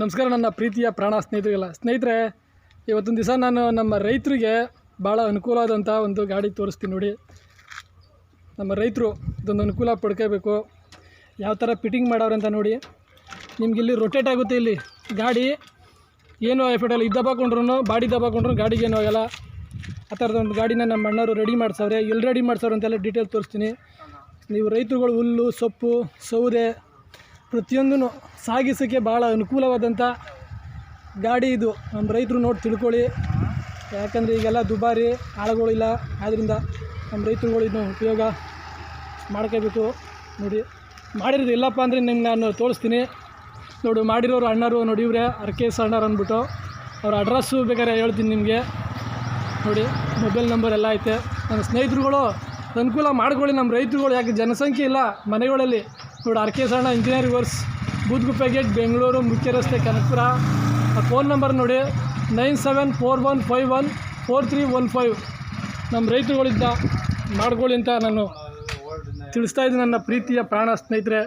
ನಮಸ್ಕಾರ, ನನ್ನ ಪ್ರೀತಿಯ ಪ್ರಾಣ ಸ್ನೇಹಿತರಿಗೆಲ್ಲ. ಸ್ನೇಹಿತರೆ ಇವತ್ತೊಂದು ದಿವಸ ನಾನು ನಮ್ಮ ರೈತರಿಗೆ ಭಾಳ ಅನುಕೂಲವಾದಂಥ ಒಂದು ಗಾಡಿ ತೋರಿಸ್ತೀನಿ ನೋಡಿ. ನಮ್ಮ ರೈತರು ಇದೊಂದು ಅನುಕೂಲ ಪಡ್ಕೋಬೇಕು. ಯಾವ ಥರ ಫಿಟ್ಟಿಂಗ್ ಮಾಡವ್ರೆ ಅಂತ ನೋಡಿ. ನಿಮ್ಗೆ ಇಲ್ಲಿ ರೊಟೇಟ್ ಆಗುತ್ತೆ ಇಲ್ಲಿ. ಗಾಡಿ ಏನು ಎಫೆಕ್ಟ್ ಇದು ದಬ್ಬಾಕೊಂಡ್ರು ಬಾಡಿ ದಬ್ಬಾಕೊಂಡ್ರು ಗಾಡಿಗೆ ಏನೂ ಆಗಲ್ಲ. ಆ ಥರದ ಒಂದು ಗಾಡಿನ ನಮ್ಮ ಅಣ್ಣವರು ರೆಡಿ ಮಾಡ್ಸವ್ರೆ. ಎಲ್ಲಿ ರೆಡಿ ಮಾಡ್ಸವ್ರೆ ಅಂತೆಲ್ಲ ಡೀಟೇಲ್ ತೋರಿಸ್ತೀನಿ. ನೀವು ರೈತರುಗಳು ಹುಲ್ಲು, ಸೊಪ್ಪು, ಸೌದೆ ಪ್ರತಿಯೊಂದೂ ಸಾಗಿಸೋಕ್ಕೆ ಭಾಳ ಅನುಕೂಲವಾದಂಥ ಗಾಡಿ ಇದು. ನಮ್ಮ ರೈತರು ನೋಡಿ ತಿಳ್ಕೊಳ್ಳಿ. ಯಾಕಂದರೆ ಈಗೆಲ್ಲ ದುಬಾರಿ ಆಳುಗಳಿಲ್ಲ ಆದ್ದರಿಂದ ನಮ್ಮ ರೈತರುಗಳು ಇದನ್ನು ಉಪಯೋಗ ಮಾಡ್ಕೋಬೇಕು. ನೋಡಿ, ಮಾಡಿರೋದು ಇಲ್ಲಪ್ಪ ಅಂದರೆ ನಿಮ್ಗೆ ನಾನು ತೋರಿಸ್ತೀನಿ. ನೋಡು, ಮಾಡಿರೋರು ಅಣ್ಣರು, ನೋಡಿ ಇವರೇ, ಅರ್ಕೇಸ್ ಅಣ್ಣರು ಅಂದ್ಬಿಟ್ಟು ಅವ್ರ ಅಡ್ರೆಸ್ಸು ಬೇಕಾದ್ರೆ ಹೇಳ್ತೀನಿ ನಿಮಗೆ. ನೋಡಿ ಮೊಬೈಲ್ ನಂಬರ್ ಎಲ್ಲ ಐತೆ. ನನ್ನ ಸ್ನೇಹಿತರುಗಳು ಅನುಕೂಲ ಮಾಡ್ಕೊಳ್ಳಿ ನಮ್ಮ ರೈತರುಗಳು, ಯಾಕೆ ಜನಸಂಖ್ಯೆ ಇಲ್ಲ? ಮನೆಗಳಲ್ಲಿ, ನೋಡಿ, ಆರ್ ಕೆ ಸಣ್ಣ engineering works Boodguppe gate Bengaluru, ಮುಖ್ಯ ರಸ್ತೆ, ಕನಕಪುರ. ಆ ಫೋನ್ ನಂಬರ್ ನೋಡಿ nine seven four one five one four three one five ನಮ್ಮ ರೈತರುಗಳಿಂದ ಮಾಡ್ಕೊಳ್ಳಿ ಅಂತ ನಾನು ತಿಳಿಸ್ತಾ ಇದ್ದೀನಿ ನನ್ನ ಪ್ರೀತಿಯ ಪ್ರಾಣ ಸ್ನೇಹಿತರೆ.